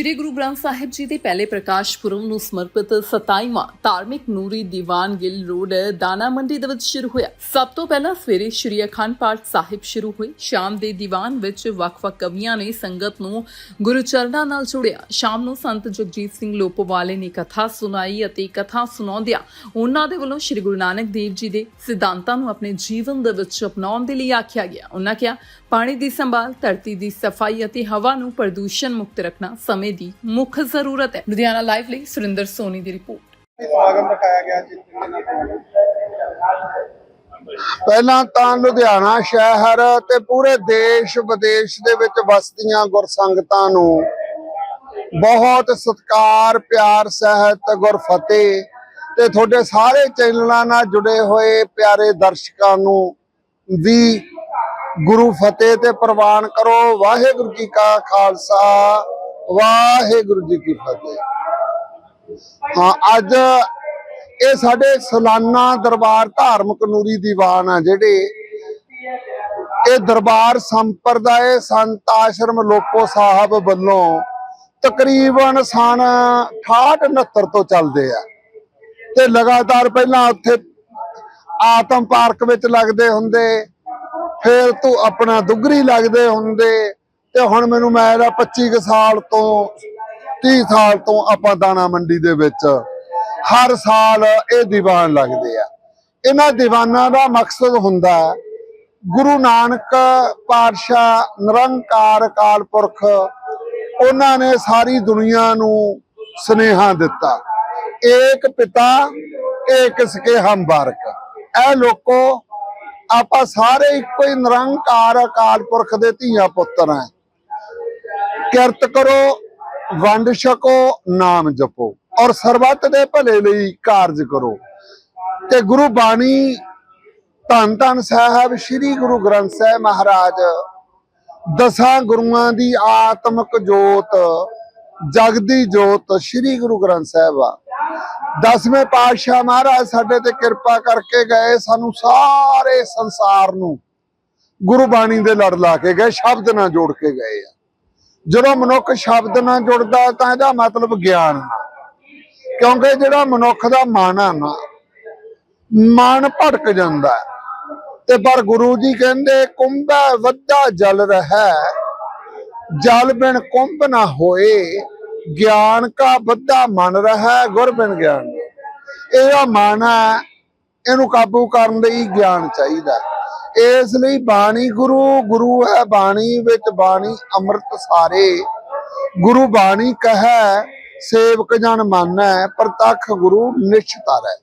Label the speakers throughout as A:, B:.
A: ਸ਼੍ਰੀ ਗੁਰੂ ਗ੍ਰੰਥ ਸਾਹਿਬ ਜੀ ਦੇ ਪਹਿਲੇ ਪ੍ਰਕਾਸ਼ ਪੁਰਬ ਨੂੰ ਸਮਰਪਿਤ 27ਵਾਂ ਧਾਰਮਿਕ ਨੂਰੀ ਦੀਵਾਨ ਗਿੱਲ ਰੋਡ, ਦਾਣਾ ਮੰਡੀ ਦੇ ਵਿੱਚ ਸ਼ੁਰੂ ਹੋਇਆ। ਸਭ ਤੋਂ ਪਹਿਲਾਂ ਸਵੇਰੇ ਸ਼੍ਰੀ ਅਖੰਡ ਪਾਠ ਸਾਹਿਬ ਸ਼ੁਰੂ ਹੋਈ ਸ਼ਾਮ ਦੇ ਦੀਵਾਨ ਵਿੱਚ ਵੱਖ-ਵੱਖ ਕਵੀਆਂ ਨੇ ਸੰਗਤ ਨੂੰ ਗੁਰੂ ਚਰਨਾਂ ਨਾਲ ਜੋੜਿਆ। ਸ਼ਾਮ ਨੂੰ ਸੰਤ ਜਗਜੀਤ ਸਿੰਘ ਲੋਪੋਵਾਲੇ ਨੇ ਕਥਾ ਸੁਣਾਈ ਅਤੇ ਕਥਾ ਸੁਣਾਉਂਦਿਆਂ ਉਹਨਾਂ ਦੇ ਵੱਲੋਂ ਸ਼੍ਰੀ ਗੁਰੂ ਨਾਨਕ ਦੇਵ ਜੀ ਦੇ ਸਿਧਾਂਤਾਂ ਨੂੰ ਆਪਣੇ ਜੀਵਨ ਦੇ ਵਿੱਚ ਅਪਣਾਉਣ ਦੇ ਲਈ ਆਖਿਆ ਗਿਆ। ਉਹਨਾਂ ਕਿਹਾ, ਪਾਣੀ ਦੀ ਸੰਭਾਲ, ਧਰਤੀ ਦੀ ਸਫ਼ਾਈ ਅਤੇ ਹਵਾ ਨੂੰ ਪ੍ਰਦੂਸ਼ਣ ਮੁਕਤ ਰੱਖਣਾ ਸਮੇਂ ਦੀ ਮੁੱਖ ਜ਼ਰੂਰਤ ਹੈ। ਲੁਧਿਆਣਾ ਲਾਈਵ ਲਈ ਸੁਰਿੰਦਰ ਸੋਨੀ ਦੀ ਰਿਪੋਰਟ।
B: ਸਮਾਗਮ ਰਖਾਇਆ ਗਿਆ ਜਿਸ ਦਿਨ
C: ਪਹਿਲਾਂ ਤਾਂ ਲੁਧਿਆਣਾ ਸ਼ਹਿਰ ਤੇ ਪੂਰੇ ਦੇਸ਼ ਵਿਦੇਸ਼ ਦੇ ਵਿੱਚ ਵਸਦੀਆਂ ਗੁਰਸੰਗਤਾਂ ਨੂੰ ਬਹੁਤ ਸਤਿਕਾਰ ਪਿਆਰ ਸਹਿਤ ਗੁਰਫਤਿਹ ਤੇ ਤੁਹਾਡੇ ਸਾਰੇ ਚੈਨਲਾਂ ਨਾਲ ਜੁੜੇ ਹੋਏ ਪਿਆਰੇ ਦਰਸ਼ਕਾਂ ਨੂੰ ਵੀ ਗੁਰੂ ਫਤਿਹ ਤੇ ਪ੍ਰਵਾਨ ਕਰੋ। ਵਾਹਿਗੁਰੂ ਜੀ ਕਾ ਖਾਲਸਾ। ਵਾਹਿਗੁਰੂ ਜੀ ਕੀ ਫਤਿਹ। ਹਾਂ, ਅੱਜ ਇਹ ਸਾਡੇ ਸਾਲਾਨਾ ਦਰਬਾਰ ਧਾਰਮਿਕ ਨੂਰੀ ਦੀਵਾਨ ਆ ਜਿਹੜੇ ਇਹ ਦਰਬਾਰ ਸੰਪਰਦਾਇ ਸੰਤ ਆਸ਼ਰਮ ਲੋਪੋ ਸਾਹਿਬ ਵੱਲੋਂ ਤਕਰੀਬਨ ਸਨ 68 69 ਤੋਂ ਚੱਲਦੇ ਆ। ਤੇ ਲਗਾਤਾਰ ਪਹਿਲਾਂ ਉੱਥੇ ਆਤਮ ਪਾਰਕ ਵਿੱਚ ਲੱਗਦੇ ਹੁੰਦੇ, ਫਿਰ ਤੂੰ ਆਪਣਾ ਦੁਗਰੀ ਲੱਗਦੇ ਹੁੰਦੇ ਤੇ ਹੁਣ ਮੈਨੂੰ ਮੈਂ ਇਹਦਾ 25 ਕੁ ਸਾਲ ਤੋਂ 30 ਸਾਲ ਤੋਂ ਆਪਾਂ ਦਾਣਾ ਮੰਡੀ ਦੇ ਵਿੱਚ। ਹਰ ਸਾਲ ਇਹ ਦੀਵਾਨ ਲੱਗਦੇ ਆ। ਇਹਨਾਂ ਦੀਵਾਨਾਂ ਦਾ ਮਕਸਦ ਹੁੰਦਾ ਹੈ ਗੁਰੂ ਨਾਨਕ ਪਾਤਸ਼ਾਹ ਨਿਰੰਕਾਰ ਅਕਾਲ ਪੁਰਖ, ਉਹਨਾਂ ਨੇ ਸਾਰੀ ਦੁਨੀਆ ਨੂੰ ਸਨੇਹਾ ਦਿੱਤਾ। ਏਕ ਪਿਤਾ, ਏਕ ਸਕੇ ਹਮ ਬਾਰਕ ਇਹ ਲੋਕੋ, ਆਪਾਂ ਸਾਰੇ ਇੱਕੋ ਹੀ ਨਿਰੰਕਾਰ ਅਕਾਲ ਪੁਰਖ ਦੇ ਧੀਆ ਪੁੱਤਰ ਆ ਕਿਰਤ ਕਰੋ, ਵੰਡ ਛਕੋ, ਨਾਮ ਜਪੋ। ਔਰ ਸਰਬੱਤ ਦੇ ਭਲੇ ਲਈ ਕਾਰਜ ਕਰੋ। ਤੇ ਗੁਰੂ ਬਾਣੀ ਧੰਨ ਧੰਨ ਸਾਹਿਬ, ਸ੍ਰੀ ਗੁਰੂ ਗ੍ਰੰਥ ਸਾਹਿਬ ਮਹਾਰਾਜ, ਦਸਾਂ ਗੁਰੂਆਂ ਦੀ ਆਤਮਿਕ ਜੋਤ, ਜਗਦੀ ਜੋਤ ਸ੍ਰੀ ਗੁਰੂ ਗ੍ਰੰਥ ਸਾਹਿਬ ਆ। ਦਸਵੇਂ ਪਾਤਸ਼ਾਹ ਮਹਾਰਾਜ ਸਾਡੇ ਤੇ ਕਿਰਪਾ ਕਰਕੇ ਗਏ, ਸਾਨੂੰ ਸਾਰੇ ਸੰਸਾਰ ਨੂੰ ਗੁਰੂ ਬਾਣੀ ਦੇ ਲੜ ਲਾ ਕੇ ਗਏ, ਸ਼ਬਦ ਨਾਲ ਜੋੜ ਕੇ ਗਏ ਆ। ਜਦੋਂ ਮਨੁੱਖ ਸ਼ਬਦ ਨਾਲ ਜੁੜਦਾ ਤਾਂ ਇਹਦਾ ਮਤਲਬ ਗਿਆਨ। ਕਿਉਂਕਿ ਜਿਹੜਾ ਮਨੁੱਖ ਦਾ ਮਨ ਆ ਨਾ, ਮਨ ਭਟਕ ਜਾਂਦਾ ਤੇ ਪਰ ਗੁਰੂ ਜੀ ਕਹਿੰਦੇ, ਕੁੰਭੈ ਵੱਧਾ ਜਲ ਰਹਿ, ਜਲ ਬਿਨ ਕੁੰਭ ਨਾ ਹੋਏ, ਗਿਆਨ ਕਾ ਵੱਧਾ ਮਨ ਰਹਿ, ਗੁਰ ਬਿਨ ਗਿਆਨ। ਇਹਦਾ ਮਨ ਹੈ, ਇਹਨੂੰ ਕਾਬੂ ਕਰਨ ਲਈ ਗਿਆਨ ਚਾਹੀਦਾ ਇਸ ਲਈ ਬਾਣੀ ਗੁਰੂ ਗੁਰੂ ਹੈ ਬਾਣੀ ਵਿੱਚ ਬਾਣੀ ਅੰਮ੍ਰਿਤ ਸਾਰੇ। ਗੁਰੂ ਬਾਣੀ ਕਹੈ, ਸੇਵਕ ਜਨ ਮਾਨੈ, ਪ੍ਰਤੱਖ ਗੁਰੂ ਨਿਸ਼ਚਿਤਾਰੈ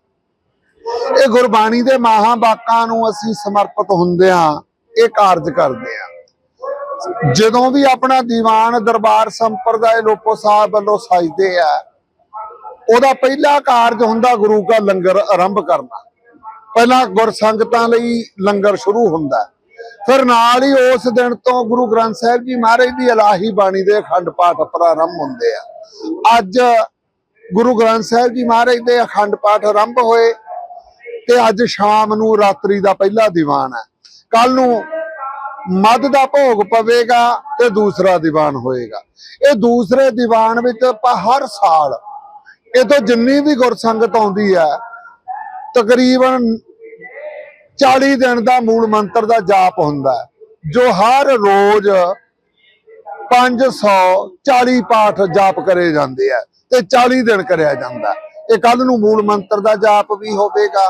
C: ਇਹ ਗੁਰਬਾਣੀ ਦੇ ਮਹਾ ਬਾਕਾਂ ਨੂੰ ਅਸੀਂ ਸਮਰਪਿਤ ਹੁੰਦੇ ਆ ਇਹ ਕਾਰਜ ਕਰਦੇ ਆ ਜਦੋਂ ਵੀ ਆਪਣਾ ਦੀਵਾਨ ਦਰਬਾਰ ਸੰਪਰਦਾਇ ਲੋਪੋ ਸਾਹਿਬ ਵੱਲੋਂ ਸਜਦੇ ਆ, ਉਹਦਾ ਪਹਿਲਾ ਕਾਰਜ ਹੁੰਦਾ ਗੁਰੂ ਦਾ ਲੰਗਰ ਆਰੰਭ ਕਰਨਾ। ਪਹਿਲਾਂ ਗੁਰਸੰਗਤਾਂ ਲਈ ਲੰਗਰ ਸ਼ੁਰੂ ਹੁੰਦਾ ਫਿਰ ਨਾਲ ਹੀ ਉਸ ਦਿਨ ਤੋਂ ਗੁਰੂ ਗ੍ਰੰਥ ਸਾਹਿਬ ਜੀ ਮਹਾਰਾਜ ਦੀ ਇਲਾਹੀ ਬਾਣੀ ਦੇ ਅਖੰਡ ਪਾਠ ਪ੍ਰਾਰੰਭ ਹੁੰਦੇ ਆ। ਅੱਜ ਗੁਰੂ ਗ੍ਰੰਥ ਸਾਹਿਬ ਜੀ ਮਹਾਰਾਜ ਦੇ ਅਖੰਡ ਪਾਠ ਆਰੰਭ ਹੋਏ ਤੇ ਅੱਜ ਸ਼ਾਮ ਨੂੰ ਰਾਤਰੀ ਦਾ ਪਹਿਲਾ ਦੀਵਾਨ ਹੈ। ਕੱਲ ਨੂੰ ਮੱਧ ਦਾ ਭੋਗ ਪਵੇਗਾ ਤੇ ਦੂਸਰਾ ਦੀਵਾਨ ਹੋਏਗਾ। ਇਹ ਦੂਸਰੇ ਦੀਵਾਨ ਵਿੱਚ ਆਪਾਂ ਹਰ ਸਾਲ, ਇਹ ਤੋਂ ਜਿੰਨੀ ਵੀ ਗੁਰਸੰਗਤ ਆਉਂਦੀ ਹੈ, ਤਕਰੀਬਨ 40 ਦਿਨ ਦਾ ਮੂਲ ਮੰਤਰ ਦਾ ਜਾਪ ਹੁੰਦਾ ਹੈ, ਜੋ ਹਰ ਰੋਜ਼ 540 ਪਾਠ ਜਾਪ ਕਰੇ ਜਾਂਦੇ ਆ ਤੇ 40 ਦਿਨ ਕਰਿਆ ਜਾਂਦਾ ਇਹ ਕੱਲ ਨੂੰ ਮੂਲ ਮੰਤਰ ਦਾ ਜਾਪ ਵੀ ਹੋਵੇਗਾ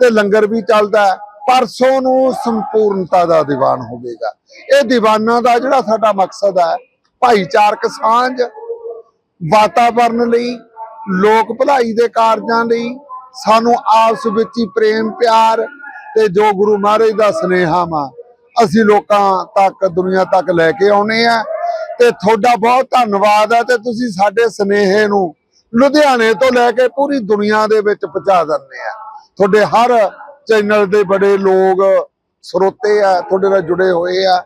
C: ਤੇ ਲੰਗਰ ਵੀ ਚੱਲਦਾ ਪਰਸੋਂ ਨੂੰ ਸੰਪੂਰਨਤਾ ਦਾ ਦੀਵਾਨ ਹੋਵੇਗਾ। ਇਹ ਦੀਵਾਨਾਂ ਦਾ ਜਿਹੜਾ ਸਾਡਾ ਮਕਸਦ ਹੈ ਭਾਈਚਾਰਕ ਸਾਂਝ ਵਾਤਾਵਰਨ ਲਈ ਲੋਕ ਭਲਾਈ ਦੇ ਕਾਰਜਾਂ ਲਈ ਸਾਨੂੰ ਆਪਸ ਵਿੱਚ ਹੀ ਪ੍ਰੇਮ ਪਿਆਰ ਤੇ ਜੋ ਗੁਰੂ ਮਹਾਰਾਜ ਦਾ ਸਨੇਹਾ ਵਾ, ਅਸੀਂ ਲੋਕਾਂ ਤੱਕ, ਦੁਨੀਆ ਤੱਕ ਲੈ ਕੇ ਆਉਨੇ ਆ। ਤੇ ਤੁਹਾਡਾ ਬਹੁਤ ਧੰਨਵਾਦ ਹੈ ਤੇ ਤੁਸੀਂ ਸਾਡੇ ਸਨੇਹੇ ਨੂੰ ਲੁਧਿਆਣੇ ਤੋਂ ਲੈ ਕੇ ਪੂਰੀ ਦੁਨੀਆ ਦੇ ਵਿੱਚ ਪਹੁੰਚਾ ਦਿੰਦੇ ਆ। ਤੁਹਾਡੇ ਹਰ ਚੈਨਲ ਦੇ ਬੜੇ ਲੋਕ ਸਰੋਤੇ ਆ, ਤੁਹਾਡੇ ਨਾਲ ਜੁੜੇ ਹੋਏ ਆ।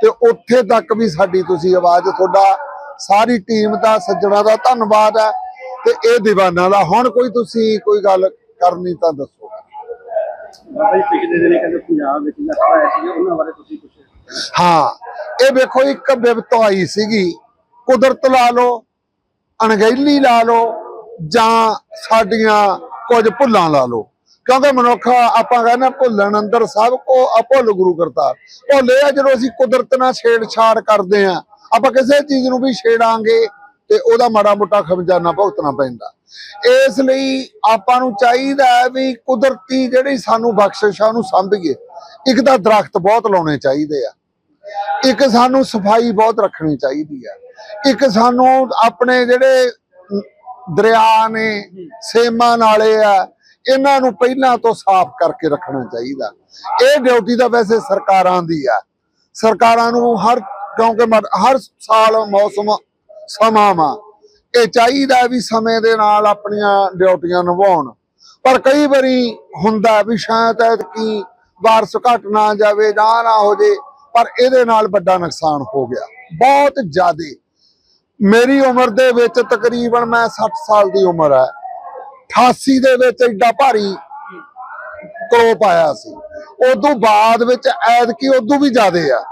C: ਤੇ ਉੱਥੇ ਤੱਕ ਵੀ ਸਾਡੀ ਤੁਸੀਂ ਆਵਾਜ਼, ਤੁਹਾਡਾ ਸਾਰੀ ਟੀਮ ਦਾ ਸੱਜਣਾ ਦਾ ਧੰਨਵਾਦ ਹੈ ਤੇ ਇਹ ਦੀਵਾਨਾਂ ਦਾ, ਹੁਣ ਕੋਈ ਤੁਸੀਂ ਕੋਈ ਗੱਲ ਕਰਨੀ ਤਾਂ ਦੱਸੋ।
B: ਬਾਬਾ ਪਿਛਲੇ ਦਿਨੇ ਕਹਿੰਦੇ ਪੰਜਾਬ ਵਿੱਚ ਨਸ਼ਾ ਆਇਆ ਸੀ, ਉਹਨਾਂ ਬਾਰੇ ਤੁਸੀਂ ਕੁਝ
C: ਹਾਂ, ਇਹ ਵੇਖੋ, ਇੱਕ ਬਿਪਤ ਆਈ ਸੀਗੀ। ਕੁਦਰਤ ਲਾ ਲਓ, ਅਣਗਹਿਲੀ ਲਾ ਲਓ, ਜਾਂ ਸਾਡੀਆਂ ਕੁਝ ਭੁੱਲਾਂ ਲਾ ਲਓ। ਕਿਉਂਕਿ ਮਨੁੱਖ, ਆਪਾਂ ਕਹਿੰਦੇ ਭੁੱਲਣ ਅੰਦਰ ਸਭ ਕੋ ਅਭੁੱਲ ਗੁਰੂ ਕਰਤਾਰ। ਭੁੱਲੇ ਆ ਜਦੋਂ ਅਸੀਂ ਕੁਦਰਤ ਨਾਲ ਛੇੜਛਾੜ ਕਰਦੇ ਆ ਆਪਾਂ ਕਿਸੇ ਚੀਜ਼ ਨੂੰ ਵੀ ਛੇੜਾਂਗੇ ਤੇ ਉਹਦਾ ਮਾੜਾ ਮੋਟਾ ਖਮਜਾਨਾ ਭੁਗਤਣਾ ਪੈਂਦਾ। ਇਸ ਲਈ ਆਪਾਂ ਨੂੰ ਚਾਹੀਦਾ ਹੈ ਵੀ ਕੁਦਰਤੀ ਜਿਹੜੀ ਸਾਨੂੰ ਬਖਸ਼ਿਸ਼ ਆ, ਉਹਨੂੰ ਸੰਭੀਏ। ਇੱਕ ਤਾਂ ਦਰਖਤ ਬਹੁਤ ਲਾਉਣੇ ਚਾਹੀਦੇ ਆ। ਇੱਕ ਸਾਨੂੰ ਸਫ਼ਾਈ ਬਹੁਤ ਰੱਖਣੀ ਚਾਹੀਦੀ ਆ। ਇੱਕ ਸਾਨੂੰ ਆਪਣੇ ਜਿਹੜੇ ਦਰਿਆ ਨੇ, ਸੇਮਾਂ ਨਾਲੇ ਆ, ਇਹਨਾਂ ਨੂੰ ਪਹਿਲਾਂ ਤੋਂ ਸਾਫ਼ ਕਰਕੇ ਰੱਖਣਾ ਚਾਹੀਦਾ। ਇਹ ਡਿਊਟੀ ਤਾਂ ਵੈਸੇ ਸਰਕਾਰਾਂ ਦੀ ਆ। ਸਰਕਾਰਾਂ ਨੂੰ ਹਰ, ਕਿਉਂਕਿ ਹਰ ਸਾਲ ਮੌਸਮ ਸਮਾਂ ਵਾ ਇਹ ਚਾਹੀਦਾ ਵੀ ਸਮੇਂ ਦੇ ਨਾਲ ਆਪਣੀਆਂ ਡਿਊਟੀਆਂ ਨਿਭਾਉਣ। ਪਰ ਕਈ ਵਾਰੀ ਹੁੰਦਾ ਵੀ ਸ਼ਾਇਦ ਕੀ ਬਾਰਿਸ਼ ਘਟ ਨਾ ਜਾਵੇ ਜਾਂ ਨਾ ਹੋ ਜੇ, ਪਰ ਇਹਦੇ ਨਾਲ ਵੱਡਾ ਨੁਕਸਾਨ ਹੋ ਗਿਆ। ਬਹੁਤ ਜ਼ਿਆਦੇ। ਮੇਰੀ ਉਮਰ ਦੇ ਵਿੱਚ ਤਕਰੀਬਨ ਮੈਂ 60 ਸਾਲ ਦੀ ਉਮਰ ਹੈ। 88 ਦੇ ਵਿੱਚ ਏਡਾ ਭਾਰੀ ਕਰੋਪ ਆਇਆ ਸੀ। ਉਦੋਂ ਬਾਅਦ ਵਿੱਚ ਐਤਕੀ ਉਦੋਂ ਵੀ ਜ਼ਿਆਦੇ ਆ।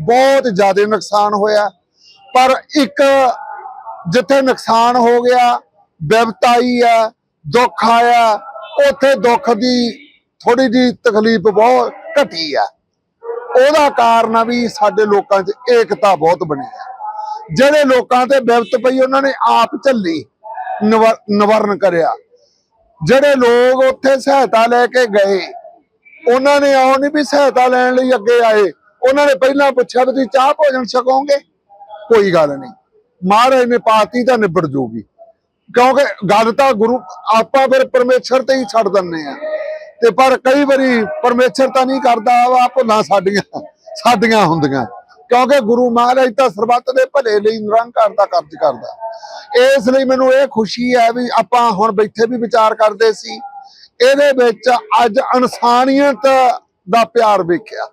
C: ਬਹੁਤ ਜ਼ਿਆਦੇ ਨੁਕਸਾਨ ਹੋਇਆ। ਪਰ ਇੱਕ ਜਿੱਥੇ ਨੁਕਸਾਨ ਹੋ ਗਿਆ ਬਿਪਤ ਆਈ ਆ, ਦੁੱਖ ਆਇਆ, ਉੱਥੇ ਦੁੱਖ ਦੀ ਥੋੜੀ ਜੀ ਤਕਲੀਫ ਬਹੁਤ ਘਟੀ ਆ। ਉਹਦਾ ਕਾਰਨ ਆ ਵੀ ਸਾਡੇ ਲੋਕਾਂ 'ਚ ਏਕਤਾ ਬਹੁਤ ਬਣੀ ਆ। ਜਿਹੜੇ ਲੋਕਾਂ ਤੇ ਬਿਪਤ ਪਈ, ਉਹਨਾਂ ਨੇ ਆਪ ਝੱਲੀ, ਨਿਵਰ- ਨਿਵਾਰਨ ਕਰਿਆ। ਜਿਹੜੇ ਲੋਕ ਉੱਥੇ ਸਹਾਇਤਾ ਲੈ ਕੇ ਗਏ, ਉਹਨਾਂ ਨੇ ਆਉ ਨਹੀਂ ਵੀ ਸਹਾਇਤਾ ਲੈਣ ਲਈ ਅੱਗੇ ਆਏ। ਉਹਨਾਂ ਨੇ ਪਹਿਲਾਂ ਪੁੱਛਿਆ ਵੀ ਤੁਸੀਂ ਚਾਹ ਭੋਜਨ ਛਕੋਗੇ? ਕੋਈ ਗੱਲ ਨਹੀਂ। ਮਹਾਰਾਜ ਨੇ ਪਾਤੀ ਤਾਂ ਨਿਬੜ ਜੂਗੀ। ਕਿਉਂਕਿ ਗੱਲ ਤਾਂ ਗੁਰੂ, ਆਪਾਂ ਫਿਰ ਪਰਮੇਸ਼ਰ ਤੇ ਹੀ ਛੱਡ ਦਿੰਨੇ ਆ ਤੇ ਪਰ ਕਈ ਵਾਰੀ ਪਰਮੇਸ਼ਰ ਤਾਂ ਨਹੀਂ ਕਰਦਾ ਵਾ ਭੁੱਲਾਂ ਸਾਡੀਆਂ ਸਾਡੀਆਂ ਹੁੰਦੀਆਂ। ਕਿਉਂਕਿ ਗੁਰੂ ਮਹਾਰਾਜ ਤਾਂ ਸਰਬੱਤ ਦੇ ਭਲੇ ਲਈ ਨਿਰੰਕਾਰ ਦਾ ਕਾਰਜ ਕਰਦਾ। ਇਸ ਲਈ ਮੈਨੂੰ ਇਹ ਖੁਸ਼ੀ ਹੈ ਵੀ ਆਪਾਂ ਹੁਣ ਬੈਠੇ ਵੀ ਵਿਚਾਰ ਕਰਦੇ ਸੀ। ਇਹਦੇ ਵਿੱਚ ਅੱਜ ਇਨਸਾਨੀਅਤ ਦਾ ਪਿਆਰ ਵੇਖਿਆ।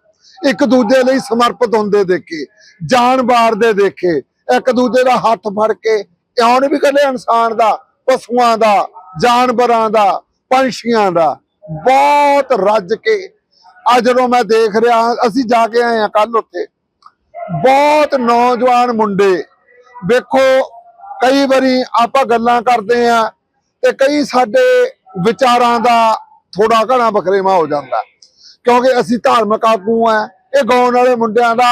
C: ਇੱਕ ਦੂਜੇ ਲਈ ਸਮਰਪਿਤ ਹੁੰਦੇ ਦੇਖੇ, ਜਾਨ ਵਾਰਦੇ ਦੇਖੇ, ਇੱਕ ਦੂਜੇ ਦਾ ਹੱਥ ਫੜ ਕੇ ਇਉਂ ਵੀ ਕੱਲੇ ਇਨਸਾਨ ਦਾ, ਪਸ਼ੂਆਂ ਦਾ, ਜਾਨਵਰਾਂ ਦਾ, ਪੰਛੀਆਂ ਦਾ, ਬਹੁਤ ਰੱਜ ਕੇ। ਆ ਜਦੋਂ ਮੈਂ ਦੇਖ ਰਿਹਾ, ਅਸੀਂ ਜਾ ਕੇ ਆਏ ਆ ਕੱਲ ਉੱਥੇ। ਬਹੁਤ ਨੌਜਵਾਨ ਮੁੰਡੇ, ਵੇਖੋ, ਕਈ ਵਾਰੀ ਆਪਾਂ ਗੱਲਾਂ ਕਰਦੇ ਆ ਤੇ ਕਈ ਸਾਡੇ ਵਿਚਾਰਾਂ ਦਾ ਥੋੜਾ ਘਣਾ ਬਖਰੇਵਾ ਹੋ ਜਾਂਦਾ। ਕਿਉਂਕਿ ਅਸੀਂ ਧਾਰਮਿਕ ਆਗੂ ਆ। ਇਹ ਗਾਉਣ ਵਾਲੇ ਮੁੰਡਿਆਂ ਦਾ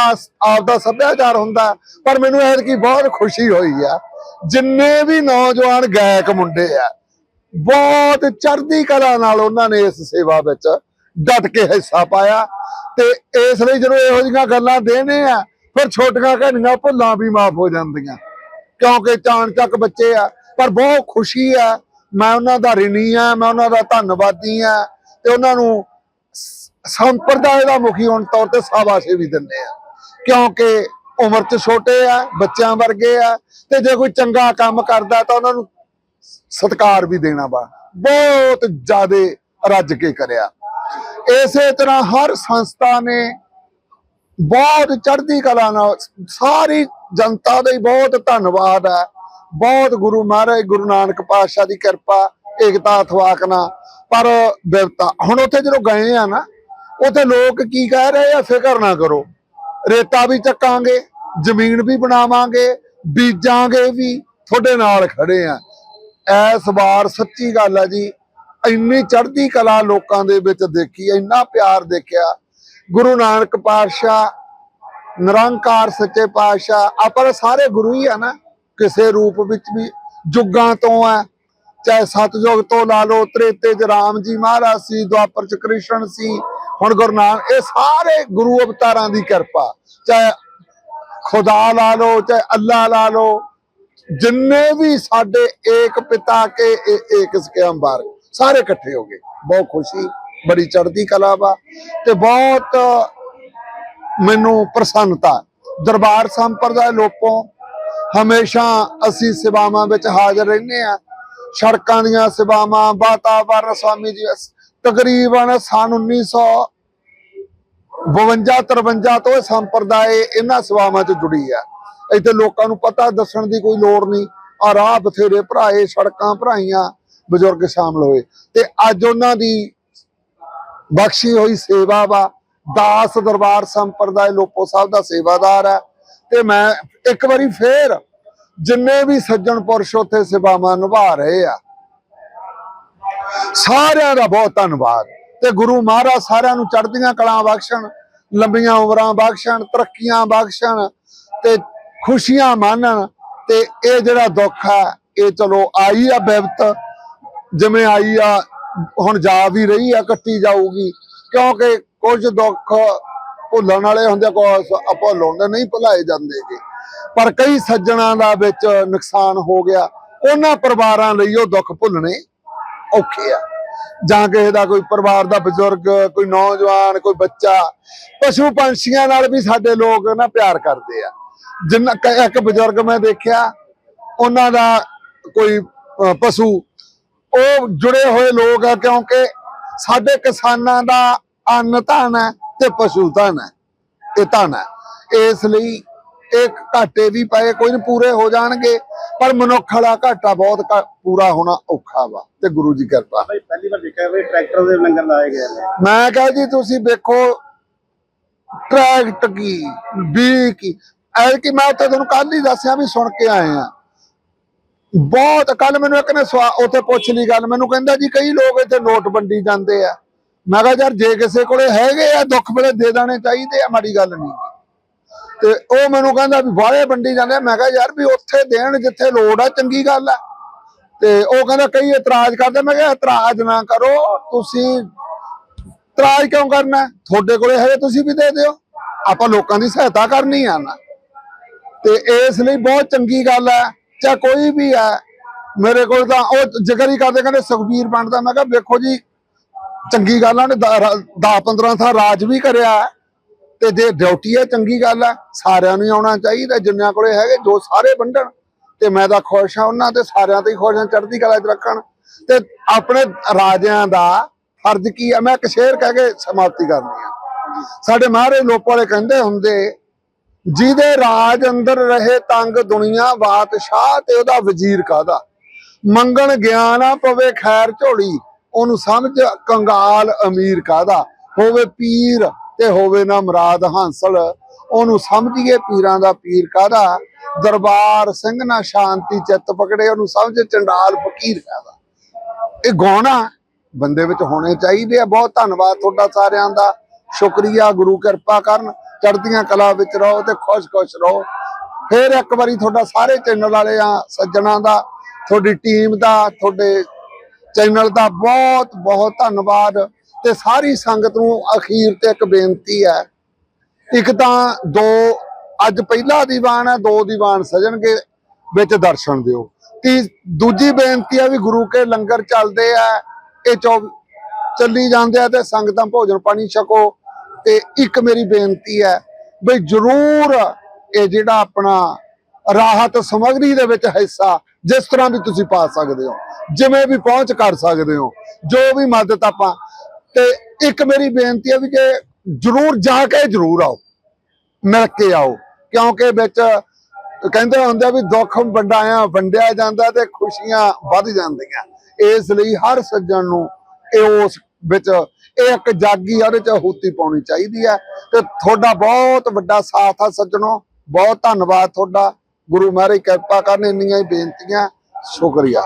C: ਆਪ ਦਾ ਸੱਭਿਆਚਾਰ ਹੁੰਦਾ ਪਰ ਮੈਨੂੰ ਇਹ ਐਤਕੀ ਬਹੁਤ ਖੁਸ਼ੀ ਹੋਈ ਆ। ਜਿੰਨੇ ਵੀ ਨੌਜਵਾਨ ਗਾਇਕ ਮੁੰਡੇ ਆ, ਬਹੁਤ ਚੜ੍ਹਦੀ ਕਲਾ ਨਾਲ ਉਹਨਾਂ ਨੇ ਇਸ ਸੇਵਾ ਵਿੱਚ ਡਟ ਕੇ ਹਿੱਸਾ ਪਾਇਆ। ਤੇ ਇਸ ਲਈ ਜਦੋਂ ਇਹੋ ਜਿਹੀਆਂ ਗੱਲਾਂ ਦੇਣੇ ਆ, ਫਿਰ ਛੋਟੀਆਂ ਕਹਾਣੀਆਂ ਭੁੱਲਾਂ ਵੀ ਮਾਫ ਹੋ ਜਾਂਦੀਆਂ। ਕਿਉਂਕਿ ਚਾਣ ਚੱਕ ਬੱਚੇ ਆ, ਪਰ ਬਹੁਤ ਖੁਸ਼ੀ ਆ। ਮੈਂ ਉਹਨਾਂ ਦਾ ਰਿਣੀ ਆ, ਮੈਂ ਉਹਨਾਂ ਦਾ ਧੰਨਵਾਦੀ ਆ। ਤੇ ਉਹਨਾਂ ਨੂੰ ਸੰਪਰਦਾਇ ਦਾ ਮੁਖੀ ਹੋਣ ਤੌਰ ਤੇ ਸ਼ਾਬਾਸ਼ੇ ਵੀ ਦਿੰਦੇ ਆ। ਕਿਉਂਕਿ ਉਮਰ 'ਚ ਛੋਟੇ ਆ, ਬੱਚਿਆਂ ਵਰਗੇ ਆ, ਤੇ ਜੇ ਕੋਈ ਚੰਗਾ ਕੰਮ ਕਰਦਾ ਤਾਂ ਉਹਨਾਂ ਨੂੰ ਸਤਿਕਾਰ ਵੀ ਦੇਣਾ ਵਾ। ਬਹੁਤ ਜ਼ਿਆਦੇ ਰੱਜ ਕੇ ਕਰਿਆ। ਇਸੇ ਤਰ੍ਹਾਂ ਹਰ ਸੰਸਥਾ ਨੇ ਬਹੁਤ ਚੜ੍ਹਦੀ ਕਲਾ ਨਾਲ ਸਾਰੀ ਜਨਤਾ ਦਾ ਹੀ ਬਹੁਤ ਧੰਨਵਾਦ ਹੈ ਬਹੁਤ ਗੁਰੂ ਮਹਾਰਾਜ, ਗੁਰੂ ਨਾਨਕ ਪਾਤਸ਼ਾਹ ਦੀ ਕਿਰਪਾ, ਏਕਤਾ ਅਥਵਾਕ ਪਰ ਬਿਰਤਾ। ਹੁਣ ਉੱਥੇ ਜਦੋਂ ਗਏ ਆ ਨਾ ਉੱਥੇ ਲੋਕ ਕੀ ਕਹਿ ਰਹੇ ਆ? ਫਿਕਰ ਨਾ ਕਰੋ। ਰੇਤਾ ਵੀ ਚੱਕਾਂਗੇ, ਜ਼ਮੀਨ ਵੀ ਬਣਾਵਾਂਗੇ, ਬੀਜਾਂਗੇ ਵੀ, ਤੁਹਾਡੇ ਨਾਲ ਖੜੇ ਆ। ਐਸ ਵਾਰ ਸੱਚੀ ਗੱਲ ਆ ਜੀ, ਇੰਨੀ ਚੜ੍ਹਦੀ ਕਲਾ ਲੋਕਾਂ ਦੇ ਵਿੱਚ ਦੇਖੀ, ਇੰਨਾ ਪਿਆਰ ਦੇਖਿਆ। ਗੁਰੂ ਨਾਨਕ ਪਾਤਸ਼ਾਹ, ਨਿਰੰਕਾਰ ਸੱਚੇ ਪਾਤਸ਼ਾਹ, ਆਪਾਂ ਸਾਰੇ ਗੁਰੂ ਹੀ ਆ ਨਾ, ਕਿਸੇ ਰੂਪ ਵਿੱਚ ਵੀ ਜੁਗਾਂ ਤੋਂ ਆ, ਚਾਹੇ ਸਤਜੁਗ ਤੋਂ ਲਾ ਲਓ, ਤ੍ਰੇਤੇ ਚ ਰਾਮ ਜੀ ਮਹਾਰਾਜ ਸੀ, ਦੁਆਪਰ ਚ ਕ੍ਰਿਸ਼ਨ ਸੀ ਹੁਣ ਗੁਰੂ ਨਾਨਕ, ਇਹ ਸਾਰੇ ਗੁਰੂ ਅਵਤਾਰਾਂ ਦੀ ਕਿਰਪਾ, ਚਾਹੇ ਖੁਦਾ ਲਾ ਲਓ, ਚਾਹੇ ਅੱਲਾ ਲਾ ਲਓ, ਜਿੰਨੇ ਵੀ ਸਾਡੇ ਏਕ ਪਿਤਾ ਕੇ ਏਕ ਸਕੇ ਅੰਬਾਰ, ਸਾਰੇ ਇਕੱਠੇ ਹੋ ਗਏ। ਬਹੁਤ ਖੁਸ਼ੀ, ਬੜੀ ਚੜ੍ਹਦੀ ਕਲਾ ਵਾ ਤੇ ਬਹੁਤ ਮੈਨੂੰ ਪ੍ਰਸੰਨਤਾ। ਦਰਬਾਰ ਸੰਪਰਦਾਇ ਲੋਕੋਂ ਹਮੇਸ਼ਾ ਅਸੀਂ ਸੇਵਾਵਾਂ ਵਿੱਚ ਹਾਜ਼ਰ ਰਹਿੰਦੇ ਆ ਸੜਕਾਂ ਦੀਆਂ ਸੇਵਾਵਾਂ, ਵਾਤਾਵਰਨ, ਸਵਾਮੀ ਜੀ ਤਕਰੀਬਨ ਸਨ 1900 52 53 ਤੋਂ ਇਹ ਸੰਪਰਦਾਇ ਇਹਨਾਂ ਸੇਵਾਵਾਂ 'ਚ ਜੁੜੀ ਹੈ। ਇੱਥੇ ਲੋਕਾਂ ਨੂੰ ਪਤਾ ਦੱਸਣ ਦੀ ਕੋਈ ਲੋੜ ਨਹੀਂ। ਆ ਰਾਹ ਬਥੇਰੇ ਭਰਾਏ, ਸੜਕਾਂ ਭਰਾਈਆਂ, ਬਜ਼ੁਰਗ ਸ਼ਾਮਲ ਹੋਏ। ਤੇ ਅੱਜ ਉਹਨਾਂ ਦੀ ਬਖਸ਼ੀ ਹੋਈ ਸੇਵਾ ਵਾ, ਦਾਸ ਦਰਬਾਰ ਸੰਪਰਦਾਇ ਲੋਪੋ ਸਾਹਿਬ ਦਾ ਸੇਵਾਦਾਰ ਹੈ। ਤੇ ਮੈਂ ਇੱਕ ਵਾਰੀ ਫੇਰ ਜਿੰਨੇ ਵੀ ਸੱਜਣ ਪੁਰਸ਼ ਉੱਥੇ ਸੇਵਾਵਾਂ ਨਿਭਾ ਰਹੇ ਆ ਸਾਰਿਆਂ ਦਾ ਬਹੁਤ ਧੰਨਵਾਦ। ਤੇ ਗੁਰੂ ਮਹਾਰਾਜ ਸਾਰਿਆਂ ਨੂੰ ਚੜ੍ਹਦੀਆਂ ਕਲਾਂ ਬਖਸ਼ਣ, ਲੰਬੀਆਂ ਉਮਰਾਂ ਬਖਸ਼ਣ, ਤਰੱਕੀਆਂ ਬਖਸ਼ਣ ਤੇ ਖੁਸ਼ੀਆਂ ਮਾਣਨ ਤੇ ਇਹ ਜਿਹੜਾ ਦੁੱਖ ਹੈ, ਇਹ ਚਲੋ ਆਈ ਆ ਬਿਪਤ, ਜਿਵੇਂ ਆਈ ਆ, ਹੁਣ ਜਾ ਵੀ ਰਹੀ ਆ, ਕੱਟੀ ਜਾਊਗੀ। ਕਿਉਂਕਿ ਕੁਝ ਦੁੱਖ ਭੁੱਲਣ ਵਾਲੇ ਹੁੰਦੇ ਕੁਝ ਭੁੱਲਣ ਨਹੀਂ ਭੁਲਾਏ ਜਾਂਦੇਗੇ। ਪਰ ਕਈ ਸੱਜਣਾ ਦਾ ਵਿੱਚ ਨੁਕਸਾਨ ਹੋ ਗਿਆ। ਉਹਨਾਂ ਪਰਿਵਾਰਾਂ ਲਈ ਉਹ ਦੁੱਖ ਭੁੱਲਣੇ ਔਖੇ ਆ। ਜਾਂ ਕਿਸੇ ਦਾ ਕੋਈ ਪਰਿਵਾਰ ਦਾ ਬਜ਼ੁਰਗ, ਕੋਈ ਨੌਜਵਾਨ, ਕੋਈ ਬੱਚਾ, ਪਸ਼ੂ ਪੰਛੀਆਂ ਨਾਲ ਵੀ ਸਾਡੇ ਲੋਕ ਨਾ ਪਿਆਰ ਕਰਦੇ ਆ। ਜਿੰਨਾ ਇੱਕ ਬਜ਼ੁਰਗ ਮੈਂ ਦੇਖਿਆ, ਉਹਨਾਂ ਦਾ ਕੋਈ ਪਸ਼ੂ, ਉਹ ਜੁੜੇ ਹੋਏ ਲੋਕ ਆ ਕਿਉਂਕਿ ਸਾਡੇ ਕਿਸਾਨਾਂ ਦਾ ਅੰਨ ਧਨ ਹੈ ਤੇ ਪਸ਼ੂ ਧਨ ਹੈ, ਇਹ ਧਨ ਹੈ। ਇਸ ਲਈ ਇਹ ਘਾਟੇ ਵੀ ਪਏ, ਕੋਈ ਨਹੀਂ ਪੂਰੇ ਹੋ ਜਾਣਗੇ। ਪਰ ਮਨੁੱਖ ਵਾਲਾ ਘਾਟਾ ਬਹੁਤ ਘ- ਪੂਰਾ ਹੋਣਾ ਔਖਾ ਵਾ ਤੇ ਗੁਰੂ ਦੀ ਕਿਰਪਾ
B: ਭਾਈ ਪਹਿਲੀ ਵਾਰ ਦੇਖਿਆ ਵੀ ਟਰੈਕਟਰ ਦੇ ਲੰਗਰ ਲਾਏ ਗਏ ਨੇ।
C: ਮੈਂ ਕਹਾਂ ਜੀ ਤੁਸੀਂ ਵੇਖੋ ਟਰੈਕਟ ਕੀ ਵੀ ਕੀ ਐ ਕਿ ਮੈਂ ਉੱਥੇ ਤੁਹਾਨੂੰ ਕੱਲ ਹੀ ਦੱਸਿਆ ਵੀ ਸੁਣ ਕੇ ਆਏ ਆ। ਬਹੁਤ ਕੱਲ ਮੈਨੂੰ ਇੱਕ ਨੇ ਸਵਾ ਉੱਥੇ ਪੁੱਛ ਲਈ ਗੱਲ ਮੈਨੂੰ ਕਹਿੰਦਾ ਜੀ ਕਈ ਲੋਕ ਇੱਥੇ ਨੋਟ ਵੰਡੀ ਜਾਂਦੇ ਆ। ਮੈਂ ਕਿਹਾ ਯਾਰ ਜੇ ਕਿਸੇ ਕੋਲੇ ਹੈਗੇ ਆ ਦੁੱਖ ਵੇਲੇ ਦੇ ਦੇਣੇ ਚਾਹੀਦੇ ਆ ਮਾੜੀ ਗੱਲ ਨਹੀਂ। ਤੇ ਉਹ ਮੈਨੂੰ ਕਹਿੰਦਾ ਵੀ ਵਾਲੇ ਵੰਡੀ ਜਾਂਦੇ ਮੈਂ ਕਿਹਾ ਯਾਰ ਵੀ ਉੱਥੇ ਦੇਣ ਜਿੱਥੇ ਲੋੜ ਆ, ਚੰਗੀ ਗੱਲ ਆ। ਤੇ ਉਹ ਕਹਿੰਦਾ ਕਈ ਇਤਰਾਜ਼ ਕਰਦੇ। ਮੈਂ ਕਿਹਾ ਇਤਰਾਜ਼ ਨਾ ਕਰੋ, ਤੁਸੀਂ ਇਤਰਾਜ਼ ਕਿਉਂ ਕਰਨਾ? ਤੁਹਾਡੇ ਕੋਲੇ ਹੈਗੇ ਤੁਸੀਂ ਵੀ ਦੇ ਦਿਓ। ਆਪਾਂ ਲੋਕਾਂ ਦੀ ਸਹਾਇਤਾ ਕਰਨੀ ਆ ਨਾ। ਤੇ ਇਸ ਲਈ ਬਹੁਤ ਚੰਗੀ ਗੱਲ ਹੈ ਚਾਹੇ ਕੋਈ ਵੀ ਹੈ ਮੇਰੇ ਕੋਲ ਤਾਂ ਉਹ ਜ਼ਿਕਰ ਹੀ ਕਰਦੇ, ਕਹਿੰਦੇ ਸੁਖਬੀਰ ਬਣਦਾ ਮੈਂ ਕਿਹਾ ਵੇਖੋ ਜੀ, ਚੰਗੀ ਗੱਲ ਆ ਨੇ 10 15 ਸਾਲ ਰਾਜ ਵੀ ਕਰਿਆ। ਤੇ ਜੇ ਡਿਊਟੀ ਹੈ, ਚੰਗੀ ਗੱਲ ਹੈ ਸਾਰਿਆਂ ਨੂੰ ਹੀ ਆਉਣਾ ਚਾਹੀਦਾ, ਜਿੰਨਿਆਂ ਕੋਲੇ ਹੈਗੇ, ਜੋ ਸਾਰੇ ਵੰਡਣ। ਤੇ ਮੈਂ ਤਾਂ ਖੁਸ਼ ਹਾਂ ਉਹਨਾਂ ਤੇ, ਸਾਰਿਆਂ ਤੇ ਖੁਸ਼ ਹਾਂ, ਚੜ੍ਹਦੀ ਕਲਾ 'ਚ ਰੱਖਣ। ਤੇ ਆਪਣੇ ਰਾਜਿਆਂ ਦਾ ਫਰਜ਼ ਕੀ ਹੈ ਮੈਂ ਇੱਕ ਸ਼ੇਰ ਕਹਿ ਕੇ ਸਮਾਪਤੀ ਕਰਨੀ ਆ ਸਾਡੇ ਮਹਾਰਾਜ ਲੋਕ ਵਾਲੇ ਕਹਿੰਦੇ ਹੁੰਦੇ, ਜਿਹਦੇ ਰਾਜ ਅੰਦਰ ਰਹੇ ਤੰਗ ਦੁਨੀਆ ਬਾਦਸ਼ਾਹ ਤੇ ਉਹਦਾ ਵਜ਼ੀਰ ਕਾਦਾ ਮੰਗਣ ਗਿਆ ਨਾ ਪਵੇ ਖੈਰ ਝੋਲੀ, ਉਹਨੂੰ ਸਮਝ ਕੰਗਾਲ ਅਮੀਰ ਕਾਦਾ ਹੋਵੇ ਪੀਰ ਤੇ ਹੋਵੇ ਨਾ ਮੁਰਾਦ ਹਾਸਲ, ਉਹਨੂੰ ਸਮਝੀਏ ਪੀਰਾਂ ਦਾ ਪੀਰ ਕਾਦਾ ਦਰਬਾਰ ਸਿੰਘ ਨਾ ਸ਼ਾਂਤੀ ਚਿੱਤ ਪਕੜੇ, ਉਹਨੂੰ ਸਮਝ ਚੰਡਾਲ ਫਕੀਰ ਕਾਦਾ ਇਹ ਗਾਉਣਾ ਬੰਦੇ ਵਿੱਚ ਹੋਣੇ ਚਾਹੀਦੇ ਆ। ਬਹੁਤ ਧੰਨਵਾਦ ਤੁਹਾਡਾ ਸਾਰਿਆਂ ਦਾ। ਸ਼ੁਕਰੀਆ, ਗੁਰੂ ਕਿਰਪਾ ਕਰਨ। ਚੜ੍ਹਦੀਆਂ ਕਲਾ ਵਿੱਚ ਰਹੋ ਤੇ ਖੁਸ਼-ਖੁਸ਼ ਰਹੋ। ਫੇਰ ਇੱਕ ਵਾਰੀ ਤੁਹਾਡਾ ਸਾਰੇ ਚੈਨਲ ਵਾਲੇ ਆ, ਸੱਜਣਾ ਦਾ, ਤੁਹਾਡੀ ਟੀਮ ਦਾ, ਤੁਹਾਡੇ ਚੈਨਲ ਦਾ ਬਹੁਤ ਬਹੁਤ ਧੰਨਵਾਦ। ਤੇ ਸਾਰੀ ਸੰਗਤ ਨੂੰ ਅਖੀਰ ਤੇ ਇੱਕ ਬੇਨਤੀ ਹੈ। ਇੱਕ ਤਾਂ ਦੋ, ਅੱਜ ਪਹਿਲਾ ਦੀਵਾਨ ਹੈ, ਦੋ ਦੀਵਾਨ ਸਜਣਗੇ ਵਿੱਚ ਦਰਸ਼ਨ ਦਿਓ। ਤੀ, ਦੂਜੀ ਬੇਨਤੀ ਹੈ ਵੀ ਗੁਰੂ ਕੇ ਲੰਗਰ ਚੱਲਦੇ ਆ, ਇਹ ਚੱਲੀ ਜਾਂਦੇ ਆ ਤੇ ਸੰਗਤਾਂ ਭੋਜਨ ਪਾਣੀ ਛਕੋ। ਤੇ ਇੱਕ ਮੇਰੀ ਬੇਨਤੀ ਹੈ ਵੀ ਜਰੂਰ ਇਹ ਜਿਹੜਾ ਆਪਣਾ ਰਾਹਤ ਸਮਗਰੀ ਦੇ ਵਿੱਚ ਹਿੱਸਾ ਜਿਸ ਤਰ੍ਹਾਂ ਵੀ ਤੁਸੀਂ ਪਾ ਸਕਦੇ ਹੋ, ਜਿਵੇਂ ਵੀ ਪਹੁੰਚ ਕਰ ਸਕਦੇ ਹੋ, ਜੋ ਵੀ ਮਦਦ ਆਪਾਂ ਤੇ ਇੱਕ ਮੇਰੀ ਬੇਨਤੀ ਹੈ ਵੀ ਜੇ ਜਰੂਰ ਜਾ ਕੇ ਜਰੂਰ ਆਓ, ਮਿਲ ਕੇ ਆਓ, ਕਿਉਂਕਿ ਵਿੱਚ ਕਹਿੰਦੇ ਹੁੰਦੇ ਆ ਵੀ ਦੁੱਖ ਵੰਡਾਇਆ ਵੰਡਿਆ ਜਾਂਦਾ ਤੇ ਖੁਸ਼ੀਆਂ ਵੱਧ ਜਾਂਦੀਆਂ। ਇਸ ਲਈ ਹਰ ਸੱਜਣ ਨੂੰ ਇਹ ਉਸ ਵਿੱਚ ਇਹ ਇੱਕ ਜਾਗੀ ਉਹਦੇ ਚ ਹੂਤੀ ਪਾਉਣੀ ਚਾਹੀਦੀ ਹੈ ਤੇ ਤੁਹਾਡਾ ਬਹੁਤ ਵੱਡਾ ਸਾਥ ਆ ਸੱਜਣੋ, ਬਹੁਤ ਧੰਨਵਾਦ ਤੁਹਾਡਾ। ਗੁਰੂ ਮਹਾਰਾਜ ਕਿਰਪਾ ਕਰਨ ਇੰਨੀਆਂ ਹੀ ਬੇਨਤੀਆਂ, ਸ਼ੁਕਰੀਆ।